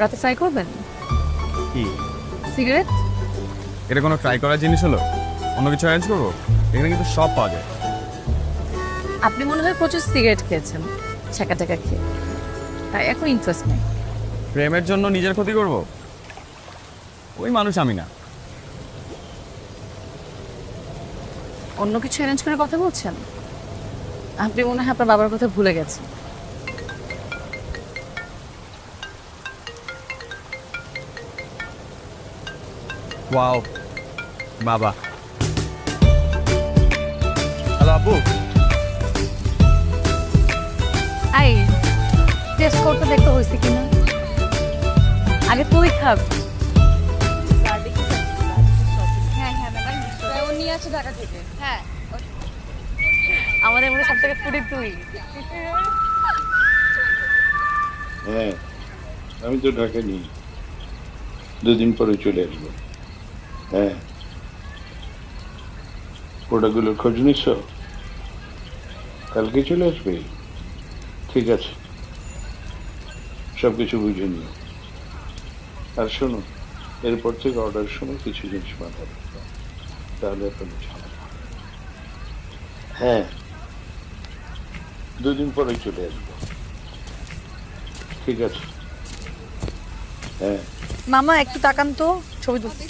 রাতে ট্রাই করবেন? কি? সিগারেট এটা কোনো ট্রাই করার জিনিস হলো? অন্য কিছু অ্যারেঞ্জ করব? এখানে কিন্তু সব পাওয়া যায়। আপনি মনে হয় প্রচুর সিগারেট খেয়েছেন ছাকা টাকা খেয়ে। তাই এখন ইন্টারেস্ট নেই। প্রেমের জন্য নিজের ক্ষতি করব? ওই মানুষ আমি না। অন্য কিছু অ্যারেঞ্জ করে কথা বলছেন? আপনি মনে হয় আপনার বাবার কথা ভুলে গেছেন। ওয়াও বাবা হ্যালো আপু আই টেস্ট করতে দেখতে হয়েছে কিনা? আগে তুই খাব হ্যাঁ হ্যাঁ ও নিয়ে আসে হ্যাঁ। আমাদের মধ্যে সব থেকে ফুটি তুই। হ্যাঁ আমি তো ঢাকা নেই। দুদিন পরে চলে আসব। হ্যাঁ প্রোডাক্টগুলোর খোঁজ নিস কালকে চলে আসবে? ঠিক আছে। সব কিছু বুঝে নিও। আর শোনো, এরপর থেকে অর্ডারের সময় কিছু জিনিস রাখবে তাহলে আপনাদের। হ্যাঁ দুদিন পরে চলে আসব। ঠিক আছে। হ্যাঁ মামা, একটু তাকান তো, ছবি তুলতে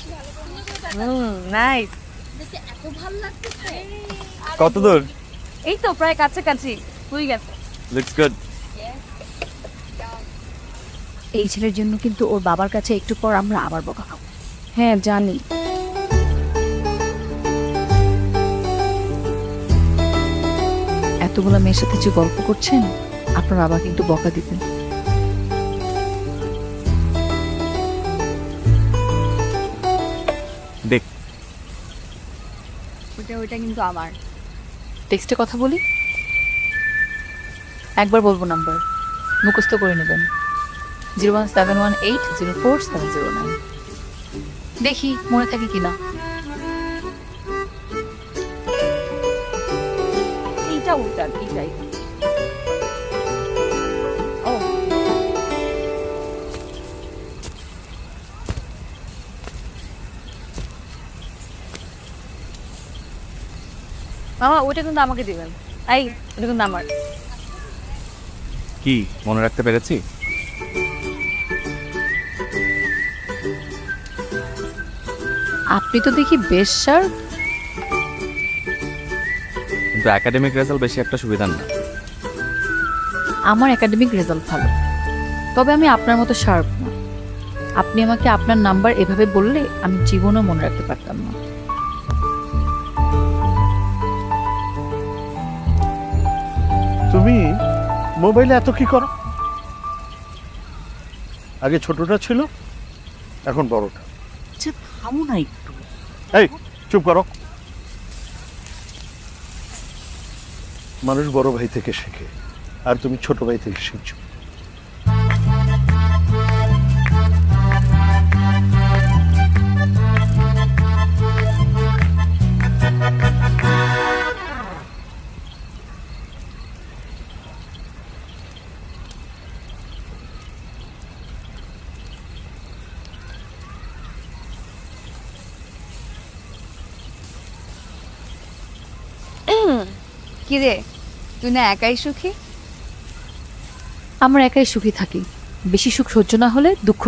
হুম নাইস কত দূর? এই তো প্রায় কাছাকাছি তুই গেছে। লুকস গুড এই ছেলের জন্য কিন্তু ওর বাবার কাছে একটু পর আমরা আবার বকা খাব। হ্যাঁ জানি। এতগুলো মেয়ের সাথে যে গল্প করছেন আপনার বাবা কিন্তু বকা দিতেন। ওইটা ওইটা কিন্তু আমার। টেক্সটে কথা বলি? একবার বলব নাম্বার। মুখস্থ করে নেবেন। Zero one seven one eight zero four seven zero nine দেখি মনে থাকে কিনা। এইটা উল্টান এইটাই। মামা ওটা কিন্তু আমাকে দিবেন। এই ওটা কিন্তু আমার। কি মনে রাখতে পেরেছি? আপনি তো দেখি বেশ শার্প কিন্তু একাডেমিক রেজাল্ট বেশি একটা সুবিধা না। আমার একাডেমিক রেজাল্ট ভালো। তবে আমি আপনার মতো শার্প না। আপনি আমাকে আপনার নাম্বার এভাবে বললে আমি জীবনও মনে রাখতে পারতাম না। তুমি মোবাইলে এত কি করো? আগে ছোটটা ছিল এখন বড়টা। আচ্ছা থামো না একটু। এই চুপ করো। মানুষ বড় ভাই থেকে শেখে আর তুমি ছোট ভাই থেকে শিখছো। কি রে তুই না একাই সুখী? আমরা একাই সুখী থাকি। বেশি সুখ সহ্য না হলে দুঃখ